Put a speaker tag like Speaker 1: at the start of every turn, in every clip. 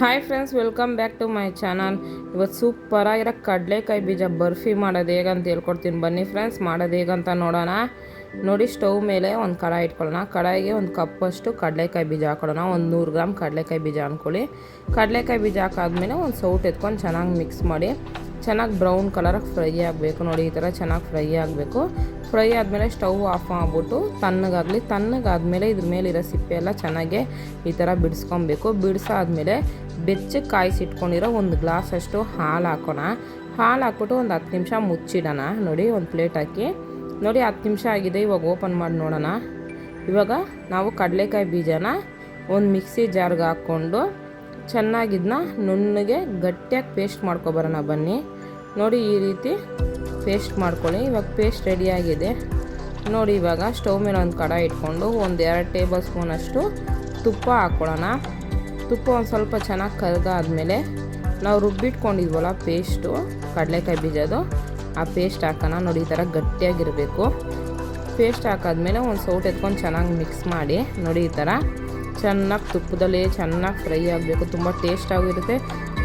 Speaker 1: Hi friends welcome back to my channel ಇವತ್ತು ಸೂಪರಾಗಿರೋ ಕಡಲೆಕಾಯಿ ಬೀಜ ಬರ್ಫಿ ಮಾಡೋದು ಹೇಗಂತ ಹೇಳ್ಕೊಡ್ತೀನಿ ಬನ್ನಿ ಫ್ರೆಂಡ್ಸ್ ಮಾಡೋದು ಹೇಗಂತ ನೋಡೋಣ. ನೋಡಿ ಸ್ಟವ್ ಮೇಲೆ ಒಂದು ಕಡಾಯಿ ಇಟ್ಕೊಳ್ಳೋಣ. ಕಡಾಯಿಗೆ ಒಂದು ಕಪ್ಪಷ್ಟು ಕಡಲೆಕಾಯಿ ಬೀಜ ಹಾಕೊಳ್ಳೋಣ. ಒಂದು ನೂರು ಗ್ರಾಮ್ ಕಡಲೆಕಾಯಿ ಬೀಜ ಅಂದ್ಕೊಳ್ಳಿ ಕಡಲೆಕಾಯಿ ಬೀಜ ಹಾಕಾದ್ಮೇಲೆ ಒಂದು ಸೌಟ್ ಎತ್ಕೊಂಡು ಚೆನ್ನಾಗಿ ಮಿಕ್ಸ್ ಮಾಡಿ. ಚೆನ್ನಾಗಿ ಬ್ರೌನ್ ಕಲರಾಗಿ ಫ್ರೈ ಆಗಬೇಕು. ನೋಡಿ, ಈ ಥರ ಚೆನ್ನಾಗಿ ಫ್ರೈ ಆಗಬೇಕು. ಫ್ರೈ ಆದಮೇಲೆ ಸ್ಟವ್ ಆಫ್ ಆಗ್ಬಿಟ್ಟು ತಣ್ಣಗಾಗಲಿ, ತಣ್ಣಗಾದ್ಮೇಲೆ ಇದ್ರ ಮೇಲಿರೋ ಸಿಪ್ಪೆ ಎಲ್ಲ ಚೆನ್ನಾಗೆ ಈ ಥರ ಬಿಡಿಸ್ಕೊಬೇಕು. ಬಿಡಿಸಾದ್ಮೇಲೆ ಬೆಚ್ಚಗೆ ಕಾಯಿಸಿಟ್ಕೊಂಡಿರೋ ಒಂದು ಗ್ಲಾಸ್ ಅಷ್ಟು ಹಾಲು ಹಾಕೋಣ. ಹಾಲು ಹಾಕ್ಬಿಟ್ಟು ಒಂದು ಹತ್ತು ನಿಮಿಷ ಮುಚ್ಚಿಡೋಣ. ನೋಡಿ, ಒಂದು ಪ್ಲೇಟ್ ಹಾಕಿ. ನೋಡಿ, ಹತ್ತು ನಿಮಿಷ ಆಗಿದೆ. ಇವಾಗ ಓಪನ್ ಮಾಡಿ ನೋಡೋಣ. ಇವಾಗ ನಾವು ಕಡಲೆಕಾಯಿ ಬೀಜನ ಒಂದು ಮಿಕ್ಸಿ ಜಾರ್ಗೆ ಹಾಕ್ಕೊಂಡು ಚೆನ್ನಾಗಿದ್ನ ನುಣ್ಣಗೆ ಗಟ್ಟಿಯಾಗಿ ಪೇಸ್ಟ್ ಮಾಡ್ಕೊಬರೋಣ ಬನ್ನಿ. ನೋಡಿ ಈ ರೀತಿ ಪೇಸ್ಟ್ ಮಾಡ್ಕೊಳ್ಳಿ. ಇವಾಗ ಪೇಸ್ಟ್ ರೆಡಿಯಾಗಿದೆ ನೋಡಿ ಇವಾಗ ಸ್ಟವ್ ಮೇಲೆ ಒಂದು ಕಡಾಯಿ ಇಟ್ಕೊಂಡು ಒಂದು ಎರಡು ಟೇಬಲ್ ಸ್ಪೂನಷ್ಟು ತುಪ್ಪ ಹಾಕ್ಕೊಳ್ಳೋಣ ತುಪ್ಪ ಒಂದು ಸ್ವಲ್ಪ ಚೆನ್ನಾಗಿ ಕರಗಾದ್ಮೇಲೆ ನಾವು ರುಬ್ಬಿಟ್ಕೊಂಡಿದ್ವಲ್ಲ ಪೇಸ್ಟು ಕಡಲೆಕಾಯಿ ಬೀಜದು ಆ ಪೇಸ್ಟ್ ಹಾಕೋಣ. ನೋಡಿ ಈ ಥರ ಗಟ್ಟಿಯಾಗಿರಬೇಕು. ಪೇಸ್ಟ್ ಹಾಕಾದ್ಮೇಲೆ ಒಂದು ಸೌಟ್ ಎತ್ಕೊಂಡು ಚೆನ್ನಾಗಿ ಮಿಕ್ಸ್ ಮಾಡಿ, ನೋಡಿ ಈ ಥರ ಚೆನ್ನಾಗಿ ತುಪ್ಪದಲ್ಲಿ ಚೆನ್ನಾಗಿ ಫ್ರೈ ಆಗಬೇಕು. ತುಂಬ ಟೇಸ್ಟಾಗಿರುತ್ತೆ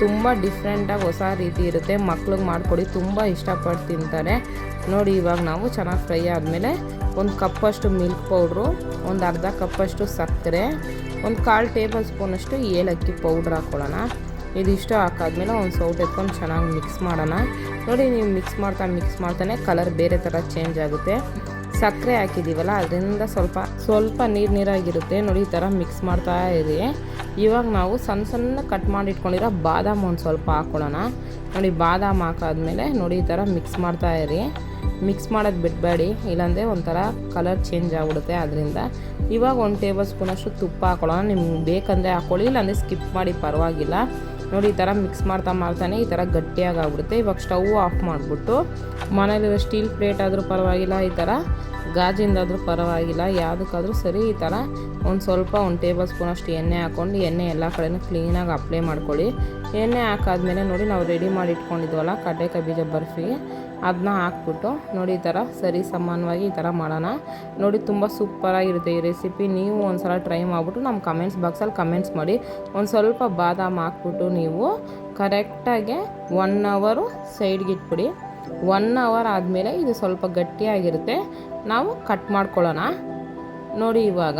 Speaker 1: ತುಂಬ ಡಿಫ್ರೆಂಟಾಗಿ ಹೊಸ ರೀತಿ ಇರುತ್ತೆ. ಮಕ್ಳಿಗೆ ಮಾಡಿಕೊಡಿ ತುಂಬ ಇಷ್ಟಪಟ್ಟು ತಿಂತಾರೆ. ನೋಡಿ, ಇವಾಗ ನಾವು ಚೆನ್ನಾಗಿ ಫ್ರೈ ಆದಮೇಲೆ ಒಂದು ಕಪ್ಪಷ್ಟು ಮಿಲ್ಕ್ ಪೌಡ್ರು ಒಂದು ಅರ್ಧ ಕಪ್ಪಷ್ಟು ಸಕ್ಕರೆ, ಒಂದು ಕಾಲು ಟೇಬಲ್ ಸ್ಪೂನಷ್ಟು ಏಲಕ್ಕಿ ಪೌಡ್ರ್ ಹಾಕ್ಕೊಳ್ಳೋಣ ಇದಿಷ್ಟು ಹಾಕಾದ್ಮೇಲೆ ಒಂದು ಸೌಟ್ ಎತ್ಕೊಂಡು ಚೆನ್ನಾಗಿ ಮಿಕ್ಸ್ ಮಾಡೋಣ. ನೋಡಿ, ನೀವು ಮಿಕ್ಸ್ ಮಾಡ್ತಾ ಮಿಕ್ಸ್ ಮಾಡ್ತಾನೆ ಕಲರ್ ಬೇರೆ ಥರ ಚೇಂಜ್ ಆಗುತ್ತೆ. ಸಕ್ಕರೆ ಹಾಕಿದ್ದೀವಲ್ಲ ಅದರಿಂದ ಸ್ವಲ್ಪ ಸ್ವಲ್ಪ ನೀರು ನೀರಾಗಿರುತ್ತೆ. ನೋಡಿ, ಈ ಥರ ಮಿಕ್ಸ್ ಮಾಡ್ತಾ ಇರಿ ಇವಾಗ ನಾವು ಸಣ್ಣ ಸಣ್ಣ ಕಟ್ ಮಾಡಿ ಇಟ್ಕೊಂಡಿರೋ ಬಾದಾಮ್ ಒಂದು ಸ್ವಲ್ಪ ಹಾಕ್ಕೊಳ್ಳೋಣ ನೋಡಿ, ಬಾದಾಮ್ ಹಾಕಾದ್ಮೇಲೆ ನೋಡಿ ಈ ಥರ ಮಿಕ್ಸ್ ಮಾಡ್ತಾ ಇರಿ. ಮಿಕ್ಸ್ ಮಾಡೋದು ಬಿಡಬೇಡಿ, ಇಲ್ಲಾಂದರೆ ಒಂಥರ ಕಲರ್ ಚೇಂಜ್ ಆಗಿಬಿಡುತ್ತೆ ಅದರಿಂದ. ಇವಾಗ ಒಂದು ಟೇಬಲ್ ಸ್ಪೂನಷ್ಟು ತುಪ್ಪ ಹಾಕೊಳ್ಳೋಣ. ನಿಮ್ಗೆ ಬೇಕಂದರೆ ಹಾಕ್ಕೊಳ್ಳಿ ಇಲ್ಲಾಂದರೆ ಸ್ಕಿಪ್ ಮಾಡಿ ಪರವಾಗಿಲ್ಲ. ನೋಡಿ, ಈ ಥರ ಮಿಕ್ಸ್ ಮಾಡ್ತಾ ಮಾಡ್ತಾನೆ ಈ ಥರ ಗಟ್ಟಿಯಾಗಿ ಆಗ್ಬಿಡುತ್ತೆ. ಇವಾಗ ಸ್ಟವ್ ಆಫ್ ಮಾಡಿಬಿಟ್ಟು ಮನೇಲಿರೋ ಸ್ಟೀಲ್ ಪ್ಲೇಟ್ ಆದರೂ ಪರವಾಗಿಲ್ಲ, ಈ ಥರ ಗಾಜಿಂದಾದರೂ ಪರವಾಗಿಲ್ಲ, ಯಾವುದಕ್ಕಾದರೂ ಸರಿ ಈ ಥರ ಒಂದು ಸ್ವಲ್ಪ ಒಂದು ಟೇಬಲ್ ಸ್ಪೂನಷ್ಟು ಎಣ್ಣೆ ಹಾಕ್ಕೊಂಡು ಎಣ್ಣೆ ಎಲ್ಲ ಕಡೆನೂ ಕ್ಲೀನಾಗಿ ಅಪ್ಲೈ ಮಾಡ್ಕೊಳ್ಳಿ. ಎಣ್ಣೆ ಹಾಕಾದ್ಮೇಲೆ ನೋಡಿ ನಾವು ರೆಡಿ ಮಾಡಿ ಇಟ್ಕೊಂಡಿದ್ವಲ್ಲ ಕಡ್ಲೆಕಾಯಿ ಬೀಜ ಬರ್ಫಿಗೆ ಅದನ್ನ ಹಾಕ್ಬಿಟ್ಟು ನೋಡಿ ಈ ಥರ ಸರಿ ಸಮಾನವಾಗಿ ಈ ಥರ ಮಾಡೋಣ. ನೋಡಿ ತುಂಬ ಸೂಪರಾಗಿರುತ್ತೆ ಈ ರೆಸಿಪಿ ನೀವು ಒಂದು ಸಲ ಟ್ರೈ ಮಾಡಿಬಿಟ್ಟು ನಮ್ಮ ಕಮೆಂಟ್ಸ್ ಬಾಕ್ಸಲ್ಲಿ ಕಮೆಂಟ್ಸ್ ಮಾಡಿ. ಒಂದು ಸ್ವಲ್ಪ ಬಾದಾಮಿ ಹಾಕ್ಬಿಟ್ಟು ನೀವು ಕರೆಕ್ಟಾಗಿ ಒನ್ ಅವರು ಸೈಡ್ಗೆ ಇಟ್ಬಿಡಿ. ಒನ್ ಅವರ್ ಆದಮೇಲೆ ಇದು ಸ್ವಲ್ಪ ಗಟ್ಟಿಯಾಗಿರುತ್ತೆ. ನಾವು ಕಟ್ ಮಾಡ್ಕೊಳ್ಳೋಣ. ನೋಡಿ ಇವಾಗ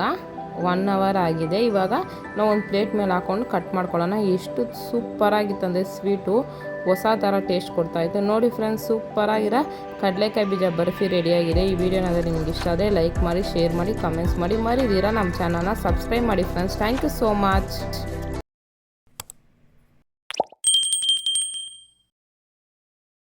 Speaker 1: ಒನ್ ಅವರ್ ಆಗಿದೆ. ಇವಾಗ ನಾವು ಒಂದು ಪ್ಲೇಟ್ ಮೇಲೆ ಹಾಕ್ಕೊಂಡು ಕಟ್ ಮಾಡ್ಕೊಳ್ಳೋಣ. ಎಷ್ಟು ಸೂಪರಾಗಿತ್ತಂದರೆ ಸ್ವೀಟು ಹೊಸ ಥರ ಟೇಸ್ಟ್ ಕೊಡ್ತಾಯಿತ್ತು ನೋಡಿ ಫ್ರೆಂಡ್ಸ್ ಸೂಪರಾಗಿರೋ ಕಡಲೆಕಾಯಿ ಬೀಜ ಬರ್ಫಿ ರೆಡಿಯಾಗಿದೆ ಈ ವಿಡಿಯೋನಾದ್ರೆ ನಿಮ್ಗೆ ಇಷ್ಟ ಆದರೆ ಲೈಕ್ ಮಾಡಿ ಶೇರ್ ಮಾಡಿ ಕಮೆಂಟ್ಸ್ ಮಾಡಿ. ಮರಿದೀರಾ ನಮ್ಮ ಚಾನಲ್ನ ಸಬ್ಸ್ಕ್ರೈಬ್ ಮಾಡಿ friends thank you so much